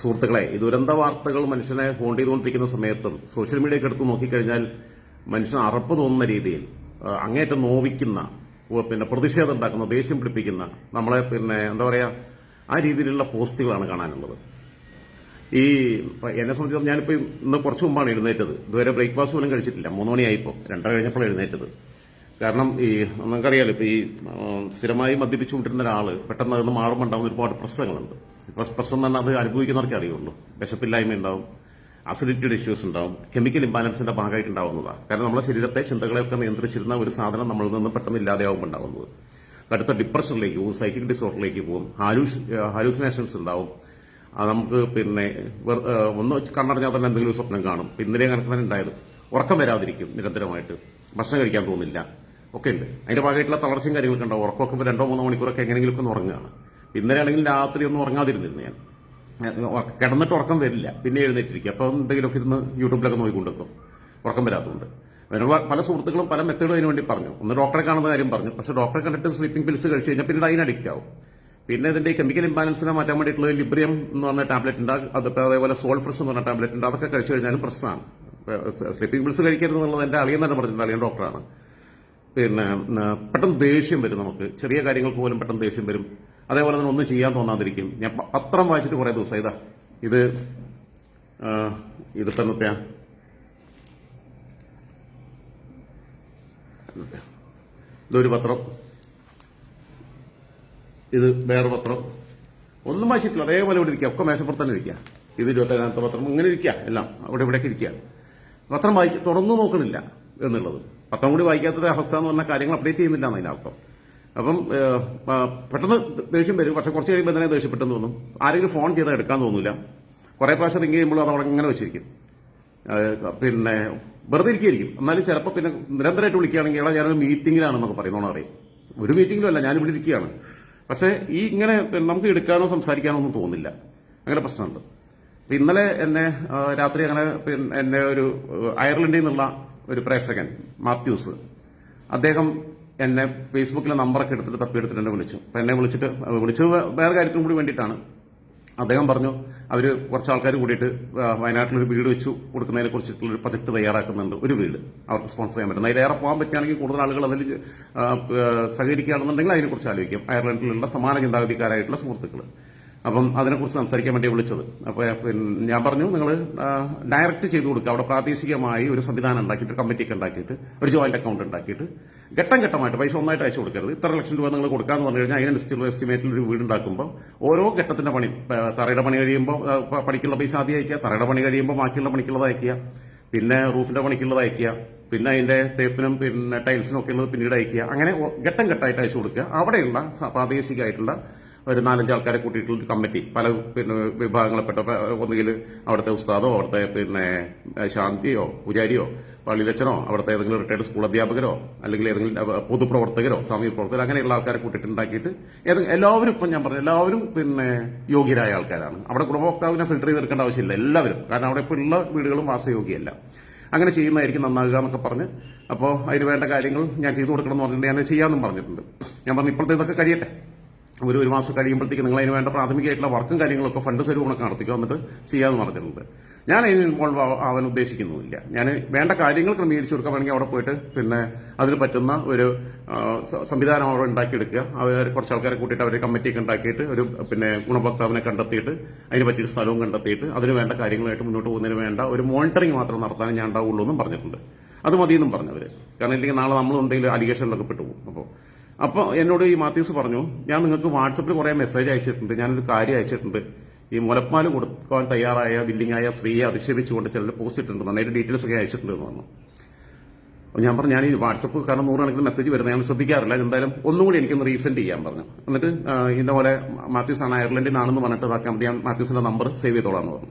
സുഹൃത്തുക്കളെ ഈ ദുരന്ത വാർത്തകൾ മനുഷ്യനെ ഹോണ്ട് ചെയ്തുകൊണ്ടിരിക്കുന്ന സമയത്തും സോഷ്യൽ മീഡിയയൊക്കെ എടുത്ത് നോക്കിക്കഴിഞ്ഞാൽ മനുഷ്യൻ അറപ്പ് തോന്നുന്ന രീതിയിൽ അങ്ങേറ്റം നോവിക്കുന്ന പിന്നെ പ്രതിഷേധം ഉണ്ടാക്കുന്ന ദേഷ്യം പിടിപ്പിക്കുന്ന നമ്മളെ പിന്നെ എന്താ പറയാ ആ രീതിയിലുള്ള പോസ്റ്റുകളാണ് കാണാനുള്ളത്. ഈ എന്നെ സംബന്ധിച്ച് ഞാനിപ്പോ ഇന്ന് കുറച്ച് മുമ്പാണ് എഴുന്നേറ്റത്. ഇതുവരെ ബ്രേക്ക്ഫാസ്റ്റ് പോലും കഴിച്ചിട്ടില്ല. മൂന്ന് മണിയായിപ്പോ. രണ്ടര കഴിഞ്ഞപ്പോൾ എഴുന്നേറ്റത്. കാരണം ഈ നമുക്കറിയാലോ ഇപ്പൊ ഈ സ്ഥിരമായി മദ്യപിച്ചുകൊണ്ടിരുന്ന ഒരാൾ പെട്ടെന്ന് അതിന് മാറുമ്പോൾ ഉണ്ടാകുന്ന ഒരുപാട് പ്രശ്നങ്ങളുണ്ട്. പ്രശ്- പ്രശ്നം തന്നെ അത് അനുഭവിക്കുന്നവർക്കേ അറിയുള്ളൂ. വിശപ്പില്ലായ്മ ഉണ്ടാവും. അസിഡിറ്റിയുടെ ഇഷ്യൂസ് ഉണ്ടാവും. കെമിക്കൽ ഇംബാലൻസിന്റെ ഭാഗമായിട്ട് ഉണ്ടാവുന്നതാണ്. കാരണം നമ്മുടെ ശരീരത്തെ ചിന്തകളെയൊക്കെ നിയന്ത്രിച്ചിരുന്ന ഒരു സാധനം നമ്മളിൽ നിന്ന് പെട്ടെന്ന് ഇല്ലാതെയാവുമ്പോൾ ഉണ്ടാവുന്നത്. കടുത്ത ഡിപ്രഷനിലേക്ക് പോകും സൈക്കിക് ഡിസോർഡറിലേക്ക് പോകും ഹാലൂസ് ഹാലൂസിനേഷൻസ് ഉണ്ടാവും. നമുക്ക് പിന്നെ ഒന്ന് കണ്ണടഞ്ഞാൽ തന്നെ എന്തെങ്കിലും സ്വപ്നം കാണും. ഇന്നലെ കണക്ക് തന്നെ ഉണ്ടായത്. ഉറക്കം വരാതിരിക്കും നിരന്തരമായിട്ട്. ഭക്ഷണം കഴിക്കാൻ തോന്നില്ല. ഒക്കെ ഉണ്ട്. അതിന്റെ ഭാഗമായിട്ടുള്ള തളർച്ചയും കാര്യങ്ങളൊക്കെ ഉണ്ടാവും. ഉറക്കമൊക്കെ രണ്ടോ മൂന്നോ മണിക്കൂറൊക്കെ എങ്ങനെയെങ്കിലും ഒക്കെ ഉറങ്ങുകയാണ്. ഇന്നലെ ആണെങ്കിൽ രാത്രി ഒന്നും ഉറങ്ങാതിരുന്നിരുന്നു ഞാൻ. കിടന്നിട്ട് ഉറക്കം വരില്ല. പിന്നെ എഴുന്നേറ്റിരിക്കും. അപ്പം എന്തെങ്കിലുമൊക്കെ ഇരുന്ന് യൂട്യൂബിലൊക്കെ നോക്കിക്കൊണ്ടിരിക്കും ഉറക്കം വരാത്തതുകൊണ്ട്. പല സുഹൃത്തുക്കളും പല മെത്തേഡും അതിന് വേണ്ടി പറഞ്ഞു. ഒന്ന് ഡോക്ടറെ കാണുന്ന കാര്യം പറഞ്ഞു. പക്ഷേ ഡോക്ടറെ കണ്ടിട്ട് സ്ലീപ്പിംഗ് പിൽസ് കഴിച്ചു കഴിഞ്ഞാൽ പിന്നീട് അതിന് അഡിക്റ്റ് ആവും. പിന്നെ ഇതിന്റെ കെമിക്കൽ ഇംബാലൻസിനെ മാറ്റാൻ വേണ്ടിയിട്ടുള്ള ലിബ്രിയം എന്ന് പറഞ്ഞ ടാബ്ലറ്റ് ഉണ്ട്. അതിപ്പോൾ അതേപോലെ സോൾ ഫ്രഷ് എന്ന് പറഞ്ഞ ടാബ്ലറ്റ് ഉണ്ട്. അതൊക്കെ കഴിച്ചു കഴിഞ്ഞാലും പ്രശ്നമാണ്. സ്ലീപ്പിംഗ് പിൽസ് കഴിക്കരുത് എന്നുള്ളത് എന്റെ അളിയൻ തന്നെ പറഞ്ഞിട്ടുണ്ട്. അളിയൻ ഡോക്ടറാണ്. പിന്നെ പെട്ടെന്ന് ദേഷ്യം വരും നമുക്ക്. ചെറിയ കാര്യങ്ങൾക്ക് പോലും പെട്ടെന്ന് ദേഷ്യം വരും. അതേപോലെ തന്നെ ഒന്നും ചെയ്യാൻ തോന്നാതിരിക്കും. ഞാൻ പത്രം വായിച്ചിട്ട് കുറേ ദിവസം. ഇതാ ഇത് ആ, ഇതിപ്പോ എന്നത്തെയാ? ഇതൊരു പത്രം. ഇത് വേറെ പത്രം. ഒന്നും വായിച്ചിട്ടില്ല. അതേപോലെ ഇവിടെ ഇരിക്കുക. ഒക്കെ മേശപ്പുറത്ത് തന്നെ ഇരിക്കുക. ഇത് ഇരുപത്തേഴാമത്തെ പത്രം. ഇങ്ങനെ ഇരിക്കുക. എല്ലാം. അവിടെ ഇവിടേക്ക് ഇരിക്കുക. പത്രം വായിക്ക തുറന്നു നോക്കണില്ല എന്നുള്ളത്. പത്രം കൂടി വായിക്കാത്ത അവസ്ഥ എന്ന് പറഞ്ഞാൽ കാര്യങ്ങൾ അപ്ഡേറ്റ് ചെയ്യുന്നില്ല എന്നതിനർത്ഥം. അർത്ഥം അപ്പം പെട്ടെന്ന് ദേഷ്യം വരും. പക്ഷെ കുറച്ച് കഴിയുമ്പോൾ തന്നെ ദേഷ്യപ്പെട്ടെന്ന് തോന്നും. ആരെങ്കിലും ഫോൺ ചെയ്താൽ എടുക്കാൻ തോന്നില്ല കുറെ പ്രാവശ്യം റിങ് ചെയ്യുമ്പോൾ അത് അവിടെ ഇങ്ങനെ വെച്ചിരിക്കും. പിന്നെ വെറുതെ ഇരിക്കുകയായിരിക്കും എന്നാലും ചിലപ്പോൾ പിന്നെ നിരന്തരമായിട്ട് വിളിക്കുകയാണെങ്കിൽ എടാ ഞാനൊരു മീറ്റിംഗിലാണെന്നൊക്കെ പറയുന്നോണം അറിയും ഒരു മീറ്റിംഗിലും അല്ല ഞാനിവിടെ ഇരിക്കുകയാണ്. പക്ഷേ ഈ ഇങ്ങനെ നമുക്ക് എടുക്കാനോ സംസാരിക്കാനോ ഒന്നും തോന്നില്ല. അങ്ങനെ പ്രശ്നമുണ്ട്. ഇന്നലെ എന്നെ രാത്രി അങ്ങനെ പിന്നെ എന്നെ ഒരു അയർലൻഡിൽ നിന്നുള്ള ഒരു പ്രേക്ഷകൻ മാത്യൂസ് അദ്ദേഹം എന്നെ ഫേസ്ബുക്കിലെ നമ്പറൊക്കെ എടുത്തിട്ട് തപ്പിയെടുത്തിട്ട് എന്നെ വിളിച്ചു. അപ്പൊ എന്നെ വിളിച്ചിട്ട് വിളിച്ചത് വേറെ കാര്യത്തിനും കൂടി വേണ്ടിയിട്ടാണ്. അദ്ദേഹം പറഞ്ഞു അവർ കുറച്ച് ആൾക്കാർ കൂടിയിട്ട് വയനാട്ടിലൊരു വീട് വെച്ചു കൊടുക്കുന്നതിനെ കുറിച്ചിട്ടുള്ള ഒരു പ്രൊജക്ട് തയ്യാറാക്കുന്നുണ്ട്. ഒരു വീട് അവർക്ക് സ്പോൺസർ ചെയ്യാൻ പറ്റും. അതിലേറെ പോകാൻ പറ്റുകയാണെങ്കിൽ കൂടുതൽ ആളുകൾ അതിൽ സഹകരിക്കുകയാണെന്നുണ്ടെങ്കിൽ അതിനെക്കുറിച്ച് ആലോചിക്കും. അയർലൻഡിലുള്ള സമാന ചിന്താഗതിക്കാരായിട്ടുള്ള സുഹൃത്തുക്കൾ അപ്പം അതിനെക്കുറിച്ച് സംസാരിക്കാൻ വേണ്ടി വിളിച്ചത്. അപ്പോൾ ഞാൻ പറഞ്ഞു നിങ്ങൾ ഡയറക്റ്റ് ചെയ്തു കൊടുക്കുക. അവിടെ പ്രാദേശികമായി ഒരു സംവിധാനം ഉണ്ടാക്കിയിട്ട് കമ്മിറ്റിയൊക്കെ ഉണ്ടാക്കിയിട്ട് ഒരു ജോയിന്റ് അക്കൗണ്ട് ഉണ്ടാക്കിയിട്ട് ഘട്ടം ഘട്ടമായിട്ട് പൈസ ഒന്നായിട്ട് അയച്ചു കൊടുക്കരുത്. ഇത്ര ലക്ഷം രൂപ നിങ്ങൾ കൊടുക്കാന്ന് പറഞ്ഞു കഴിഞ്ഞാൽ അതിനനുസരിച്ചുള്ള എസ്റ്റിമേറ്റിൽ ഒരു വീട് ഉണ്ടാക്കുമ്പോൾ ഓരോ ഘട്ടത്തിന്റെ പണി തറയുടെ പണി കഴിയുമ്പോൾ പണിക്കുള്ള പൈസ ആദ്യം അയക്കുക തറയുടെ പണി കഴിയുമ്പോൾ ബാക്കിയുള്ള പണിക്കുള്ളത് അയക്കുക പിന്നെ റൂഫിന്റെ പണിക്കുള്ളത് അയക്കുക പിന്നെ അതിന്റെ തേപ്പിനും പിന്നെ ടൈൽസിനും ഒക്കെ ഉള്ളത് പിന്നീട് അയക്കുക. അങ്ങനെ ഘട്ടം ഘട്ടമായിട്ട് അയച്ചു കൊടുക്കുക. അവിടെയുള്ള പ്രാദേശികമായിട്ടുള്ള ഒരു നാലഞ്ച് ആൾക്കാരെ കൂട്ടിയിട്ടുള്ള ഒരു കമ്മിറ്റി. പല പിന്നെ വിഭാഗങ്ങളെപ്പെട്ട പ- ഒന്നുകിൽ അവിടുത്തെ ഉസ്താദോ അവിടുത്തെ പിന്നെ ശാന്തിയോ പൂജാരിയോ പള്ളിയിലച്ചനോ അവിടുത്തെ ഏതെങ്കിലും റിട്ടയർഡ് സ്കൂൾ അധ്യാപകരോ അല്ലെങ്കിൽ ഏതെങ്കിലും പൊതുപ്രവർത്തകരോ സാമൂഹ്യ പ്രവർത്തകരോ അങ്ങനെയുള്ള ആൾക്കാരെ കൂട്ടിയിട്ടുണ്ടാക്കിയിട്ട് എല്ലാവരും ഇപ്പം ഞാൻ പറഞ്ഞു എല്ലാവരും പിന്നെ യോഗ്യരായ ആൾക്കാരാണ്. അവിടെ ഗുണഭോക്താവിനെ ഫിൽട്ടർ ചെയ്തെടുക്കേണ്ട ആവശ്യമില്ല എല്ലാവരും. കാരണം അവിടെ ഇപ്പോൾ ഉള്ള വീടുകളും വാസയോഗ്യമല്ല അങ്ങനെ ചെയ്യുന്നതായിരിക്കും നന്നാകുക എന്നൊക്കെ പറഞ്ഞ്. അപ്പോൾ അതിന് വേണ്ട കാര്യങ്ങൾ ഞാൻ ചെയ്തു കൊടുക്കണം എന്ന് പറഞ്ഞിട്ടുണ്ട്. ഞാൻ ചെയ്യാമെന്നും പറഞ്ഞിട്ടുണ്ട്. ഞാൻ പറഞ്ഞു ഇപ്പോഴത്തെ ഇതൊക്കെ കഴിയട്ടെ. ഒരു ഒരു മാസം കഴിയുമ്പോഴത്തേക്ക് നിങ്ങൾ അതിന് വേണ്ട പ്രാഥമികമായിട്ടുള്ള വർക്കും കാര്യങ്ങളൊക്കെ ഫണ്ട് സ്വരൂപമൊക്കെ നടത്തിക്കുക എന്നിട്ട് ചെയ്യാമെന്ന് പറഞ്ഞിട്ടുണ്ട് ഞാൻ അതിന് ഇൻവോൾവ് ആവാൻ ഉദ്ദേശിക്കുന്നുമില്ല. ഞാൻ വേണ്ട കാര്യങ്ങൾ ക്രമീകരിച്ചു കൊടുക്കാൻ വേണമെങ്കിൽ അവിടെ പോയിട്ട് പിന്നെ അതിന് പറ്റുന്ന ഒരു സംവിധാനം അവിടെ ഉണ്ടാക്കിയെടുക്കുക. അവർ കുറച്ച് ആൾക്കാരെ കൂട്ടിയിട്ട് അവർ കമ്മിറ്റിയൊക്കെ ഉണ്ടാക്കിയിട്ട് ഒരു പിന്നെ ഗുണഭോക്താവിനെ കണ്ടെത്തിയിട്ട് അതിന് പറ്റിയൊരു സ്ഥലവും കണ്ടെത്തിയിട്ട് അതിന് വേണ്ട കാര്യങ്ങളായിട്ട് മുന്നോട്ട് പോകുന്നതിന് വേണ്ട ഒരു മോണിറ്ററിംഗ് മാത്രം നടത്താൻ ഞാൻ ഉണ്ടാവുള്ളൂ എന്നും പറഞ്ഞിട്ടുണ്ട്. അത് മതിയെന്നും പറഞ്ഞവർ കാരണം ഇല്ലെങ്കിൽ നാളെ നമ്മൾ എന്തെങ്കിലും അലിഗേഷനിലൊക്കെ പെട്ടുപോകും. അപ്പോൾ അപ്പോൾ എന്നോട് ഈ മാത്യൂസ് പറഞ്ഞു ഞാൻ നിങ്ങൾക്ക് വാട്സപ്പിൽ കുറേ മെസ്സേജ് അയച്ചിട്ടുണ്ട് ഞാനൊരു കാര്യം അയച്ചിട്ടുണ്ട്. ഈ മുലപ്പാൽ കൊടുക്കാൻ തയ്യാറായ ബില്ലിങ്ങായ സ്ത്രീയെ അധിക്ഷേപിച്ചുകൊണ്ട് ചിലർ പോസ്റ്റ് ഇട്ടിട്ടുണ്ട് അതിന്റെ ഡീറ്റെയിൽസ് ഒക്കെ അയച്ചിട്ടുണ്ട് എന്ന് പറഞ്ഞു. അപ്പോൾ ഞാൻ പറഞ്ഞു ഞാൻ ഈ വാട്സപ്പ് കാരണം നൂറുകണക്കിന് മെസ്സേജ് വരുന്നത് ഞാൻ ശ്രദ്ധിക്കാറില്ല. എന്തായാലും ഒന്നും കൂടി എനിക്കൊന്ന് റീസെന്റ് ചെയ്യാൻ പറഞ്ഞു. എന്നിട്ട് ആ, ഇന്ന പോലെ മാത്യൂസ് ആണ് അയർലൻഡിൽ നിന്നാണെന്ന് പറഞ്ഞിട്ട് ഇതാക്കാൻ വേണ്ടി ഞാൻ മാത്യൂസിന്റെ നമ്പർ സേവ് ചെയ്തോളാന്ന് പറഞ്ഞു.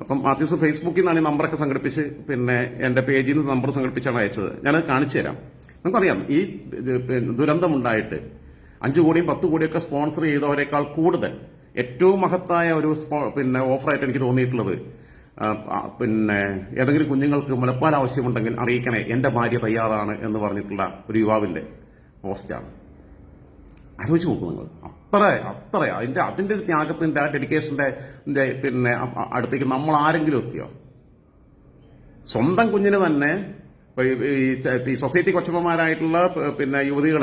അപ്പം മാത്യൂസ് ഫേസ്ബുക്കിൽ നിന്നാണ് ഈ നമ്പറൊക്കെ സംഘടിപ്പിച്ച് പിന്നെ എന്റെ പേജിൽ നിന്ന് നമ്പർ സംഘടിപ്പിച്ചാണ് അയച്ചത്. ഞാനത് കാണിച്ചു തരാം. നമുക്കറിയാം ഈ ദുരന്തമുണ്ടായിട്ട് അഞ്ചു കോടിയും പത്ത് കോടിയൊക്കെ സ്പോൺസർ ചെയ്തവരെക്കാൾ കൂടുതൽ ഏറ്റവും മഹത്തായ ഒരു പിന്നെ ഓഫറായിട്ട് എനിക്ക് തോന്നിയിട്ടുള്ളത് പിന്നെ ഏതെങ്കിലും കുഞ്ഞുങ്ങൾക്ക് മുലപ്പാൽ ആവശ്യമുണ്ടെങ്കിൽ അറിയിക്കണേ എന്റെ ഭാര്യ തയ്യാറാണ് എന്ന് പറഞ്ഞിട്ടുള്ള ഒരു യുവാവിന്റെ പോസ്റ്റാണ്. ആലോചിച്ച് നോക്കൂ നിങ്ങൾ അത്ര അത്ര അതിന്റെ അതിന്റെ ഒരു ത്യാഗത്തിന്റെ ആ ഡെഡിക്കേഷന്റെ പിന്നെ അടുത്തേക്ക് നമ്മൾ ആരെങ്കിലും എത്തിയോ? സ്വന്തം കുഞ്ഞിന് തന്നെ ഈ- സൊസൈറ്റി കൊച്ചമ്മമാരായിട്ടുള്ള പിന്നെ യുവതികൾ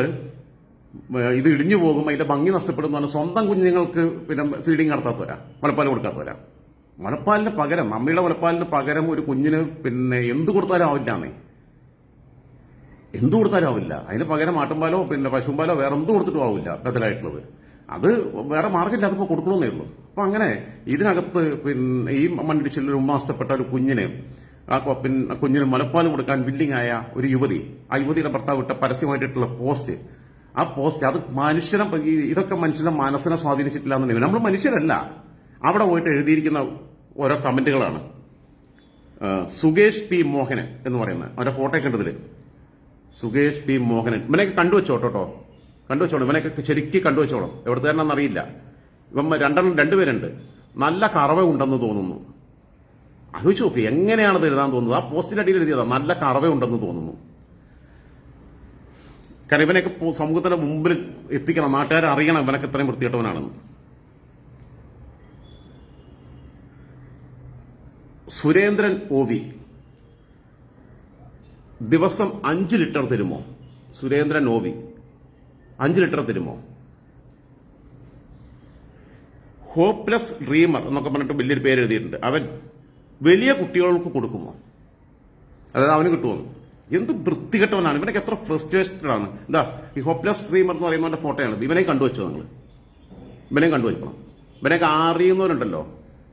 ഇത് ഇടിഞ്ഞു പോകും അതിന്റെ ഭംഗി നഷ്ടപ്പെടുന്ന സ്വന്തം കുഞ്ഞുങ്ങൾക്ക് പിന്നെ ഫീഡിങ് നടത്താത്തവരാ. മുലപ്പാൽ കൊടുക്കാത്തവരാ. മുലപ്പാലിന് പകരം അമ്മയുടെ മുലപ്പാലിന് പകരം ഒരു കുഞ്ഞിന് പിന്നെ എന്ത് കൊടുത്താലും ആവില്ലാന്നേ എന്ത് കൊടുത്താലും ആവില്ല. അതിന് പകരം ആട്ടുംപാലോ പിന്നെ പശുമ്പാലോ വേറെ എന്ത് കൊടുത്തിട്ടും ആവില്ല ബദലായിട്ടുള്ളത് അത് വേറെ മാർഗമില്ല അതിപ്പോ കൊടുക്കണമെന്നേ ഉള്ളൂ. അപ്പൊ അങ്ങനെ ഇതിനകത്ത് പിന്നെ ഈ മണ്ണിടിച്ചിൽ ഒരു ഉമ്മ നഷ്ടപ്പെട്ട ഒരു കുഞ്ഞിന് ആ കുഞ്ഞിന് മുലപ്പാൽ കൊടുക്കാൻ വില്ലിംഗ് ആയ ഒരു യുവതി. ആ യുവതിയുടെ ഭർത്താവ് ഇട്ട പരസ്യമായിട്ടുള്ള പോസ്റ്റ്. ആ പോസ്റ്റ് അത് മനുഷ്യനെ ഇതൊക്കെ മനുഷ്യന്റെ മനസ്സിനെ സ്വാധീനിച്ചിട്ടില്ല എന്നുണ്ടെങ്കിൽ നമ്മൾ മനുഷ്യരല്ല. അവിടെ പോയിട്ട് എഴുതിയിരിക്കുന്ന ഓരോ കമന്റുകളാണ്. സുകേഷ് പി മോഹനൻ എന്ന് പറയുന്ന അവരുടെ ഫോട്ടോ കണ്ടതിൽ സുകേഷ് പി മോഹനൻ ഇവനെയൊക്കെ കണ്ടുവച്ചോട്ടോ കേട്ടോ കണ്ടുവച്ചോളൂ. ഇവനെയൊക്കെ ശരിക്കും കണ്ടുവച്ചോളും. തന്നെ അറിയില്ല. ഇവൻ രണ്ടെണ്ണം രണ്ടുപേരുണ്ട്. നല്ല കറവ ഉണ്ടെന്ന് തോന്നുന്നു. ആലോചിച്ച് നോക്കി എങ്ങനെയാണത് എഴുതാൻ തോന്നുന്നത്? ആ പോസ്റ്റിന്റെ അടിയിൽ എഴുതിയതാ നല്ല കറവേ ഉണ്ടെന്ന് തോന്നുന്നു. കാരണം ഇവനൊക്കെ പോ- സമൂഹത്തിന്റെ മുമ്പിൽ എത്തിക്കണം നാട്ടുകാരെ അറിയണം ഇവനൊക്കെ ഇത്രയും വൃത്തികെട്ടവനാണെന്ന്. സുരേന്ദ്രൻ ഒ വി ദിവസം അഞ്ച് ലിറ്റർ തരുമോ? സുരേന്ദ്രൻ ഒ വി അഞ്ച് ലിറ്റർ തരുമോ? ഹോപ്പ്ലെസ് ഡ്രീമർ എന്നൊക്കെ പറഞ്ഞിട്ട് വലിയൊരു പേര് എഴുതിയിട്ടുണ്ട്. അവൻ വലിയ കുട്ടികൾക്ക് കൊടുക്കുമോ? അതായത് അവന് കിട്ടുമോ? എന്ത് വൃത്തികെട്ടവനാണ്. ഇവനൊക്കെ എത്ര ഫ്രസ്ട്രേറ്റഡ് ആണ്. എന്താ ഈ ഹോപ്പ്ലെസ് സ്ട്രീമർ എന്ന് പറയുന്നവന്റെ ഫോട്ടോയാണ്. ഇവനെ കണ്ടുവച്ചോ നിങ്ങൾ? ഇവനെ കണ്ടുവയ്ക്കണം ഇവനൊക്കെ അറിയുന്നവരുണ്ടല്ലോ.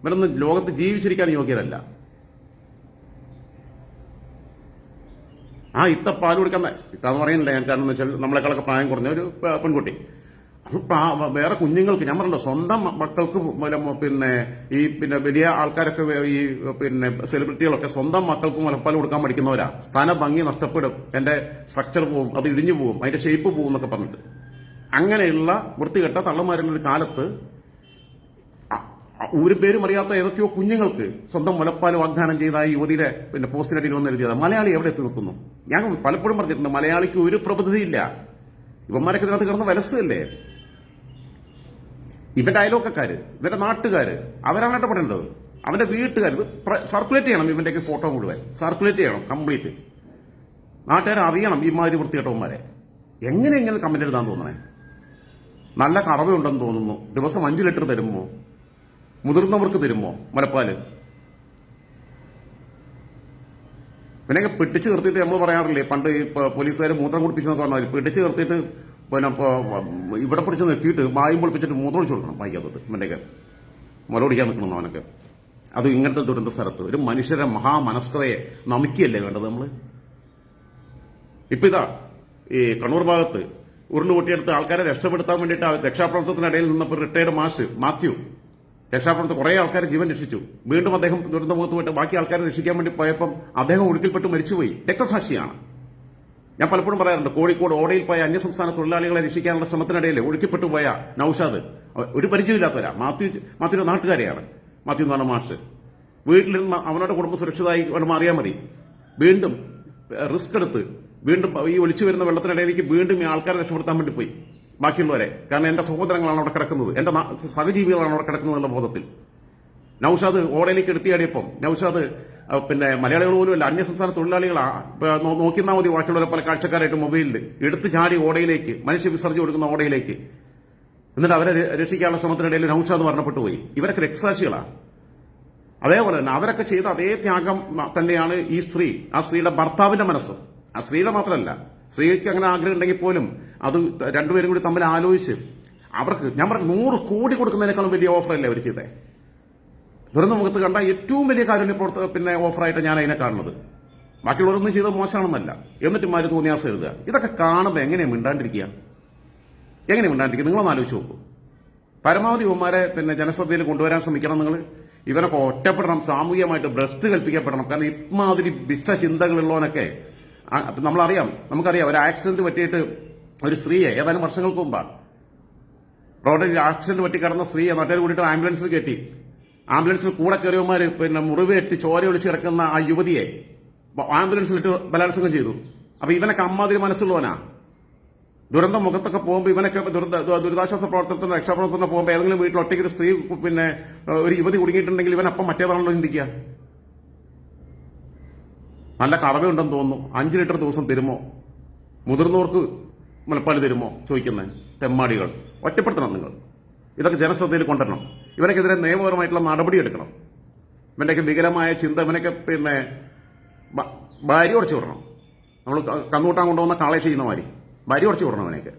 ഇവനൊന്നും ലോകത്ത് ജീവിച്ചിരിക്കാൻ യോഗ്യരല്ല. ആ ഇത്ത പാൽ കൊടുക്കാൻ ഇത്ത എന്ന് പറയുന്നില്ല ഞാൻ കാരണം എന്ന് വെച്ചാൽ നമ്മളെക്കാളൊക്കെ പ്രായം കുറഞ്ഞ ഒരു പെൺകുട്ടി. വേറെ കുഞ്ഞുങ്ങൾക്ക് ഞാൻ പറഞ്ഞല്ലോ സ്വന്തം മക്കൾക്ക് പിന്നെ ഈ പിന്നെ വലിയ ആൾക്കാരൊക്കെ ഈ പിന്നെ സെലിബ്രിറ്റികളൊക്കെ സ്വന്തം മക്കൾക്ക് മുലപ്പാൽ കൊടുക്കാൻ പഠിക്കുന്നവരാ. സ്ഥാന ഭംഗി നഷ്ടപ്പെടും. എന്റെ സ്ട്രക്ചർ പോവും അത് ഇടിഞ്ഞു പോവും അതിന്റെ ഷേപ്പ് പോവും എന്നൊക്കെ പറഞ്ഞിട്ട്. അങ്ങനെയുള്ള വൃത്തികെട്ട തള്ളമാരുള്ള ഒരു കാലത്ത് ഒരു പേരും അറിയാത്ത ഏതൊക്കെയോ കുഞ്ഞുങ്ങൾക്ക് സ്വന്തം മുലപ്പാൽ വാഗ്ദാനം ചെയ്ത ഈ യുവതിയുടെ പിന്നെ പോസ്റ്റിനടിയിൽ വന്ന് എഴുതിയത് മലയാളി എവിടെ എത്തി നിൽക്കുന്നു? ഞാൻ പലപ്പോഴും പറഞ്ഞിട്ടുണ്ട് മലയാളിക്ക് ഒരു പ്രബുദ്ധതയില്ല ഇവന്മാരൊക്കെ ഇതിനകത്ത് കിടന്ന് വലസല്ലേ ഇവന്റെ അയലോക്കക്കാര് ഇവന്റെ നാട്ടുകാര് അവരാണ് ഇടപെടേണ്ടത് അവന്റെ വീട്ടുകാർ ഇത് സർക്കുലേറ്റ് ചെയ്യണം ഇവന്റെ ഫോട്ടോ മുഴുവൻ. സർക്കുലേറ്റ് ചെയ്യണം കംപ്ലീറ്റ് നാട്ടുകാർ അറിയണം ഇമാതിരി മാതിരി വൃത്തികെട്ടവന്മാരെ. എങ്ങനെ എങ്ങനെ കമന്റ് എഴുതാൻ തോന്നണേ? നല്ല കറവയുണ്ടെന്ന് തോന്നുന്നു. ദിവസം അഞ്ച് ലിറ്റർ തരുമോ? മുതിർന്നവർക്ക് തരുമോ? മുലപ്പാൽ പിന്നെ പിടിച്ചു നിർത്തിയിട്ട് നമ്മൾ പറയാറില്ലേ പണ്ട് പോലീസുകാർ മൂത്രം കുടിപ്പിച്ചെന്നൊക്കെ പറഞ്ഞാൽ പിടിച്ചു നിർത്തിയിട്ട് പിന്നെ ഇവിടെ പിടിച്ച് നിർത്തിയിട്ട് വായും പൊളിപ്പിച്ചിട്ട് മൂത്രമൊഴിച്ച് കൊടുക്കണം വായിക്കാത്തത് ഇവന്റെയൊക്കെ മുല കുടിക്കാൻ നിൽക്കണം അവനൊക്കെ? അത് ഇങ്ങനത്തെ ദുരന്ത സ്ഥലത്ത് ഒരു മനുഷ്യരെ മഹാമനസ്കതയെ നമുക്കല്ലേ വേണ്ടത് നമ്മൾ? ഇപ്പൊ ഇതാ ഈ കണ്ണൂർ ഭാഗത്ത് ഉരുൾ പൊട്ടിയെടുത്ത് ആൾക്കാരെ രക്ഷപ്പെടുത്താൻ വേണ്ടിയിട്ട് രക്ഷാപ്രവർത്തനത്തിനിടയിൽ നിന്നപ്പോൾ റിട്ടയർഡ് മാഷ് മാത്യു രക്ഷാപ്രവർത്തനം കുറെ ആൾക്കാരെ ജീവൻ രക്ഷിച്ചു. വീണ്ടും അദ്ദേഹം ദുരന്തമുഖത്ത് പോയിട്ട് ബാക്കി ആൾക്കാരെ രക്ഷിക്കാൻ വേണ്ടി പോയപ്പം അദ്ദേഹം ഒഴുക്കിൽപ്പെട്ട് മരിച്ചുപോയി. രക്തസാക്ഷിയാണ്. ഞാൻ പലപ്പോഴും പറയാറുണ്ട് കോഴിക്കോട് ഓടയിൽ പോയ അന്യസംസ്ഥാന തൊഴിലാളികളെ രക്ഷിക്കാനുള്ള ശ്രമത്തിനിടയിൽ ഒഴുക്കിപ്പെട്ടു പോയ നൌഷാദ്. ഒരു പരിചയമില്ലാത്തവരാ. മാത്യു മാത്യുവിന്റെ നാട്ടുകാരെയാണ്. മാത്യു എന്ന് പറഞ്ഞ മാഷ്. വീട്ടിലിരുന്ന് അവനോട് കുടുംബം സുരക്ഷിതമായി അറിയാൻ മതി. വീണ്ടും റിസ്ക് എടുത്ത് വീണ്ടും ഈ ഒലിച്ചു വരുന്ന വെള്ളത്തിനിടയിലേക്ക് വീണ്ടും ഈ ആൾക്കാരെ രക്ഷപ്പെടുത്താൻ വേണ്ടി പോയി. ബാക്കിയുള്ളവരെ. കാരണം എന്റെ സഹോദരങ്ങളാണ് അവിടെ കിടക്കുന്നത്. എന്റെ സഹജീവികളാണ് അവിടെ കിടക്കുന്നത് എന്നുള്ള ബോധത്തിൽ. നൌഷാദ് ഓടയിലേക്ക് എടുത്തിയാടിയപ്പം നൌഷാദ് പിന്നെ മലയാളികൾ പോലും അന്യ സംസ്ഥാന തൊഴിലാളികളാ ഇപ്പൊ നോ- നോക്കിന്നാ മതി ബാക്കിയുള്ളവരെ പല കാഴ്ചക്കാരായിട്ട് മൊബൈലിൽ എടുത്ത് ചാടി ഓടയിലേക്ക് മനുഷ്യ വിസർജി കൊടുക്കുന്ന ഓടയിലേക്ക്. എന്നിട്ട് അവരെ രക്ഷിക്കാനുള്ള ശ്രമത്തിനിടയിൽ നൌഷാദ് മരണപ്പെട്ടു പോയി. ഇവരൊക്കെ രക്തസാക്ഷികളാണ് അതേപോലെ തന്നെ അവരൊക്കെ ചെയ്ത അതേ ത്യാഗം തന്നെയാണ് ഈ സ്ത്രീ ആ സ്ത്രീയുടെ ഭർത്താവിന്റെ മനസ്സ്. ആ സ്ത്രീയുടെ മാത്രമല്ല സ്ത്രീക്ക് അങ്ങനെ ആഗ്രഹം ഉണ്ടെങ്കിൽ പോലും അത് രണ്ടുപേരും കൂടി തമ്മിൽ ആലോചിച്ച് അവർക്ക് ഞാൻ പറഞ്ഞു നൂറ് കോടി കൊടുക്കുന്നതിനേക്കാളും വലിയ ഓഫറല്ലേ അവർ ചെയ്തേ. ദുരന്ത മുഖത്ത് കണ്ട ഏറ്റവും വലിയ കാരുണ്യ പ്രവർത്തക പിന്നെ ഓഫറായിട്ട് ഞാൻ അതിനെ കാണുന്നത്. ബാക്കിയുള്ളവരൊന്നും ചെയ്തത് മോശമാണെന്നല്ല. എന്നിട്ട് മാര് തോന്നിയാസം എഴുതുക. ഇതൊക്കെ കാണുമ്പോൾ എങ്ങനെയാണ് മിണ്ടാണ്ടിരിക്കുക? എങ്ങനെ മിണ്ടാണ്ടിരിക്കുക? നിങ്ങളൊന്ന് ആലോചിച്ച് നോക്കൂ. പരമാവധി ഇവന്മാരെ പിന്നെ ജനശ്രദ്ധയിൽ കൊണ്ടുവരാൻ ശ്രമിക്കണം നിങ്ങൾ ഇവനൊക്കെ ഒറ്റപ്പെടണം സാമൂഹികമായിട്ട് ഭ്രഷ്ട് കൽപ്പിക്കപ്പെടണം. കാരണം ഇമാതിരി വിഷ്ട ചിന്തകളുള്ളവനൊക്കെ നമ്മളറിയാം നമുക്കറിയാം ഒരു ആക്സിഡന്റ് പറ്റിയിട്ട് ഒരു സ്ത്രീയെ ഏതാനും വർഷങ്ങൾക്ക് മുമ്പാണ് റോഡിൽ ആക്സിഡന്റ് പറ്റി കിടന്ന സ്ത്രീയെ നാട്ടുകാർ കൂടിയിട്ട് ആംബുലൻസിൽ കയറ്റി. ആംബുലൻസിൽ കൂടെ കയറിയവന്മാർ പിന്നെ മുറിവേറ്റ് ചോര ഒളിച്ച് കിടക്കുന്ന ആ യുവതിയെ ആംബുലൻസിലിട്ട് ബലാത്സംഗം ചെയ്തു. അപ്പൊ ഇവനൊക്കെ അമ്മാതിരി മനസ്സുള്ളവനാ. ദുരന്ത മുഖത്തൊക്കെ പോകുമ്പോൾ ഇവനൊക്കെ ദുരന്ത ദുരിതാശ്വാസ പ്രവർത്തനത്തിന് രക്ഷാപ്രവർത്തനം പോകുമ്പോൾ ഏതെങ്കിലും വീട്ടിൽ ഒറ്റയ്ക്ക് സ്ത്രീ പിന്നെ ഒരു യുവതി കുടുങ്ങിയിട്ടുണ്ടെങ്കിൽ ഇവൻ അപ്പം മറ്റേതാണല്ലോ ചിന്തിക്കുക. നല്ല കറവയുണ്ടെന്ന് തോന്നുന്നു. അഞ്ച് ലിറ്റർ ദിവസം തരുമോ? മുതിർന്നവർക്ക് മുലപ്പാൽ തരുമോ? ചോദിക്കുന്നത് തെമ്മാടികൾ. ഒറ്റപ്പെടുത്തണം നിങ്ങൾ. ഇതൊക്കെ ജനശ്രദ്ധയിൽ കൊണ്ടുവരണം. ഇവനക്കെതിരെ നിയമപരമായിട്ടുള്ള നടപടി എടുക്കണം. ഇവന്റെയൊക്കെ വികലമായ ചിന്ത ഇവനൊക്കെ പിന്നെ ഭാര്യ ഉടച്ചു വിടണം. നമ്മൾ കന്നൂട്ടാൻ കൊണ്ടുവന്ന കാളെ ചെയ്യുന്ന മാതിരി. ഭാര്യ ഉടച്ചു വിടണം അവനെയൊക്കെ